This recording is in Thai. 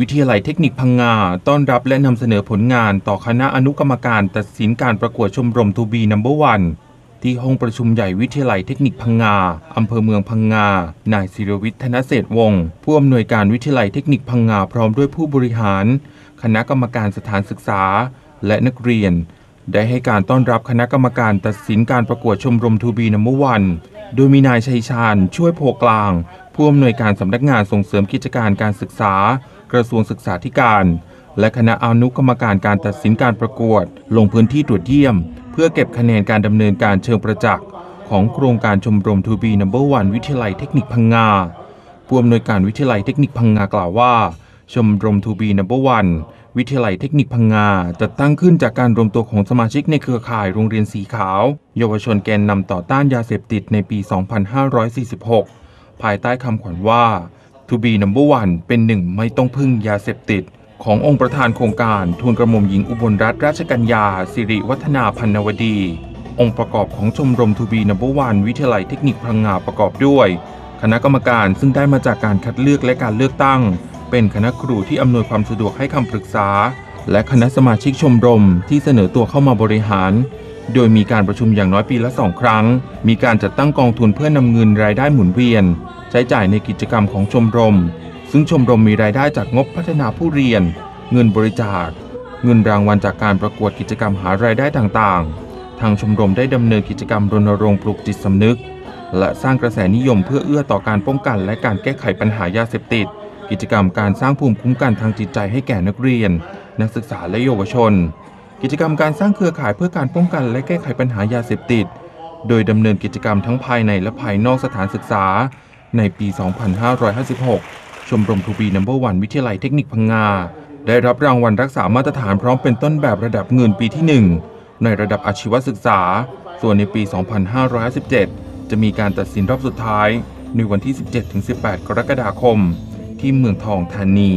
วิทยาลัยเทคนิคพังงา ต้อนรับและนำเสนอผลงานต่อคณะอนุกรรมการตัดสินการประกวดชมรมทูบีนัมเบอร์วันที่ห้องประชุมใหญ่วิทยาลัยเทคนิคพังงา อำเภอเมืองพังงา นายศิรวิทย์ธนเศรษฐวงศ์ผู้อำนวยการวิทยาลัยเทคนิคพังงาพร้อมด้วยผู้บริหาร คณะกรรมการสถานศึกษา และนักเรียน ได้ให้การต้อนรับคณะกรรมการตัดสินการประกวดชมรมทูบีนัมเบอร์วันโดยมีนายชัยชาญช่วยโพกลาง ผู้อำนวยการสำนักงานส่งเสริมกิจการการศึกษา กระทรวงศึกษาธิการ และคณะอนุกรรมการการตัดสินการประกวด ลงพื้นที่ตรวจเยี่ยม เพื่อเก็บคะแนนการดำเนินการเชิงประจักษ์ของโครงการชมรมทูบีนัมเบอร์วันวิทยาลัยเทคนิคพังงาผู้อำนวยการวิทยาลัยเทคนิคพังงากล่าวว่า ชมรมทูบีนัมเบอร์วันวิทยาลัยเทคนิคพังงาจะตั้งขึ้นจากการรวมตัวของสมาชิกในเครือข่ายโรงเรียนสีขาว เยาวชนแกนนำต่อต้านยาเสพติดในปี 2546 ภายใต้คำขวัญว่า To be number one เป็นหนึ่งไม่ต้องพึ่งยาเสพติด ขององค์ประธานโครงการทูลกระหม่อมหญิงอุบลรัตนราชกัญญา สิริวัฒนาพันนวดี องค์ประกอบของชมรม To be number one วิทยาลัยเทคนิคพังงาประกอบด้วย คณะกรรมการซึ่งได้มาจากการคัดเลือกและการเลือกตั้ง เป็นคณะครูที่อำนวยความสะดวกให้คำปรึกษา และคณะสมาชิกชมรมที่เสนอตัวเข้ามาบริหาร โดยมีการประชุมอย่างน้อยปีละสองครั้ง มีการจัดตั้งกองทุนเพื่อนำเงินรายได้หมุนเวียน ใช้จ่ายในกิจกรรมของชมรม ซึ่งชมรมมีรายได้จากงบพัฒนาผู้เรียน เงินบริจาค เงินรางวัลจากการประกวดกิจกรรมหารายได้ต่างๆ ทางชมรมได้ดำเนินกิจกรรมรณรงค์ปลุกจิตสำนึก และสร้างกระแสนิยมเพื่อเอื้อต่อการป้องกันและการแก้ไขปัญหายาเสพติด กิจกรรมการสร้างภูมิคุ้มกันทางจิตใจให้แก่นักเรียน นักศึกษาและเยาวชน กิจกรรมการสร้างเครือข่ายเพื่อการป้องกันและแก้ไขปัญหายาเสพติด โดยดำเนินกิจกรรมทั้งภายในและภายนอกสถานศึกษา ในปี 2556 ชมรมทูบีนัมเบอร์วันวิทยาลัยเทคนิคพังงา ได้รับรางวัลรักษามาตรฐานพร้อมเป็นต้นแบบระดับเงินปีที่ 1 ในระดับอาชีวศึกษา ส่วนในปี 2557 จะมีการตัดสินรอบสุดท้าย ในวันที่ 17-18 กรกฎาคม ที่เมืองทองธานี